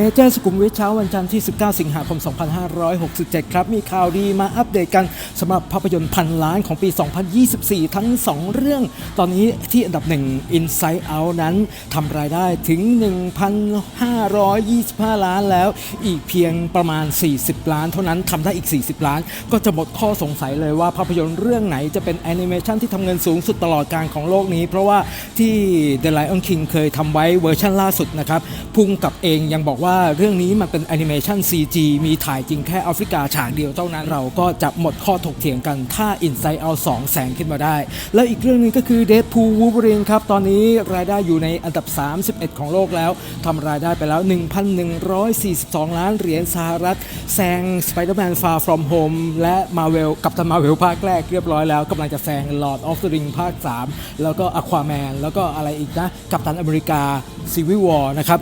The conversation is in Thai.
เมเจอร์สุขุมวิทเช้าวันจันทร์ที่ 19 สิงหาคม 2567 ครับ มีข่าวดีมาอัปเดตกันสำหรับภาพยนตร์พันล้านของปี 2024 ทั้ง 2 เรื่อง ตอนนี้ที่อันดับ 1 Inside Out นั้นทำรายได้ถึง 1,525 ล้านแล้ว อีกเพียงประมาณ 40 ล้าน เท่านั้นทำได้อีก 40 ล้าน ก็จะหมดข้อสงสัยเลยว่าภาพยนตร์เรื่องไหนจะเป็นแอนิเมชันที่ทำเงินสูงสุดตลอดการของโลกนี้ เพราะว่าที่ The Lion King เคยทำไว้เวอร์ชันล่าสุดนะครับพุ่งกับเองยังบอกว่าว่าเรื่องนี้มันเป็นแอนิเมชัน CG มีถ่ายจริงแค่แอฟริกาฉากเดียวเท่านั้นเราก็จะหมดข้อถกเถียงกันถ้า Inside Out 2 แสงขึ้นมาได้ แล้วอีกเรื่องหนึงก็คือ Deadpool Wolverine ครับ ตอนนี้รายได้อยู่ในอันดับ 31 ของโลกแล้วทำรายได้ไปแล้ว 1,142 ล้านเหรียญสหรัฐแซง Spider-Man Far From Home และ Marvel กับตัน Marvel ภาคแรกเรียบร้อยแล้วกำลังจะแซง Lord of the Ring ภาค 3 แล้วก็ Aquaman แล้วก็อะไรอีกนะ กับตันอเมริกา Civil War นะครับ